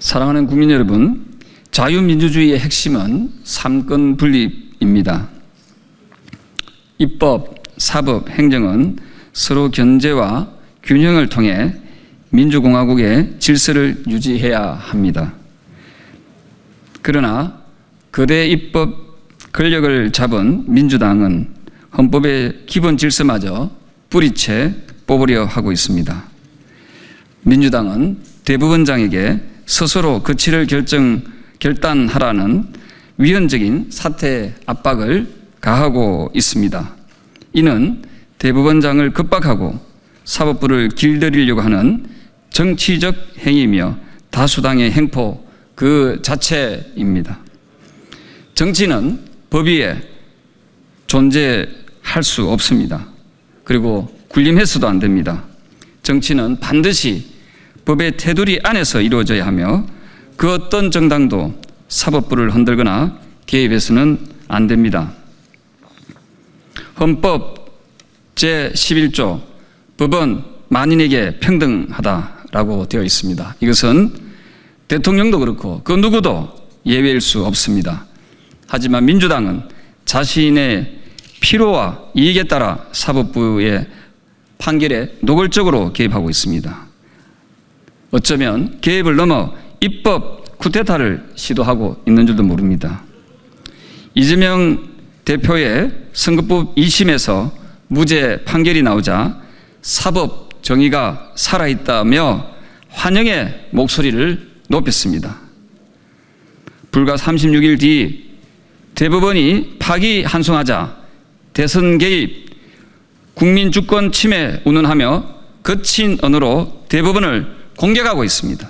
사랑하는 국민 여러분, 자유민주주의의 핵심은 삼권 분립입니다. 입법, 사법, 행정은 서로 견제와 균형을 통해 민주공화국의 질서를 유지해야 합니다. 그러나 거대 입법 권력을 잡은 민주당은 헌법의 기본 질서마저 뿌리채 뽑으려 하고 있습니다. 민주당은 대법원장에게 스스로 거취를 결정 결단하라는 위헌적인 사퇴 압박을 가하고 있습니다. 이는 대법원장을 급박하고 사법부를 길들이려고 하는 정치적 행위며 다수당의 행포 그 자체입니다. 정치는 법 위에 존재할 수 없습니다. 그리고 군림해서도 안 됩니다. 정치는 반드시 법의 테두리 안에서 이루어져야 하며 그 어떤 정당도 사법부를 흔들거나 개입해서는 안 됩니다. 헌법 제11조 법은 만인에게 평등하다라고 되어 있습니다. 이것은 대통령도 그렇고 그 누구도 예외일 수 없습니다. 하지만 민주당은 자신의 필요와 이익에 따라 사법부의 판결에 노골적으로 개입하고 있습니다. 어쩌면 개입을 넘어 입법 쿠데타를 시도하고 있는 줄도 모릅니다. 이재명 대표의 선거법 2심에서 무죄 판결이 나오자 사법 정의가 살아있다며 환영의 목소리를 높였습니다. 불과 36일 뒤 대법원이 파기환송하자 대선 개입, 국민 주권 침해 운운하며 거친 언어로 대법원을 공격하고 있습니다.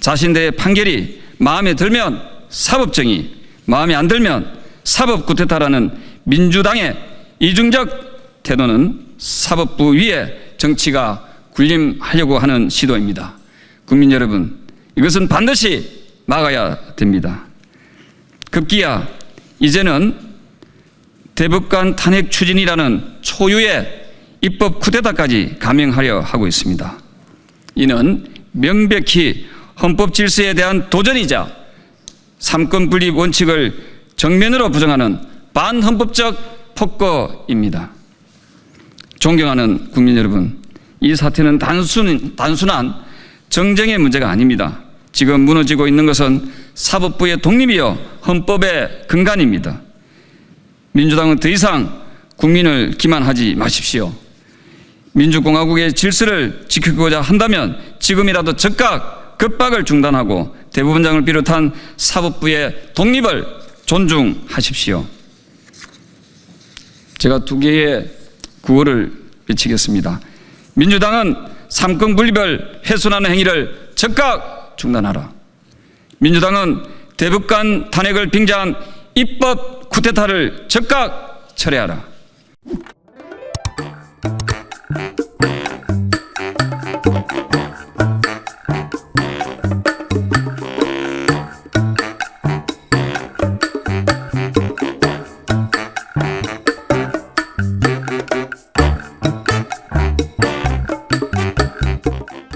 자신들의 판결이 마음에 들면 사법정의, 마음에 안 들면 사법 구태타라는 민주당의 이중적 태도는 사법부 위에 정치가 군림하려고 하는 시도입니다. 국민 여러분, 이것은 반드시 막아야 됩니다. 급기야 이제는 대법관 탄핵 추진이라는 초유의 입법 쿠데타까지 감행하려 하고 있습니다. 이는 명백히 헌법 질서에 대한 도전이자 삼권 분립 원칙을 정면으로 부정하는 반헌법적 폭거입니다. 존경하는 국민 여러분, 이 사태는 단순, 단순한 정쟁의 문제가 아닙니다. 지금 무너지고 있는 것은 사법부의 독립이요 헌법의 근간입니다. 민주당은 더 이상 국민을 기만하지 마십시오. 민주공화국의 질서를 지키고자 한다면 지금이라도 즉각 급박을 중단하고 대법원장을 비롯한 사법부의 독립을 존중하십시오. 제가 두 개의 구호를 외치겠습니다. 민주당은 삼권 분립을 훼손하는 행위를 즉각 중단하라. 민주당은 대법관 탄핵을 빙자한 입법 쿠데타를 즉각 철회하라.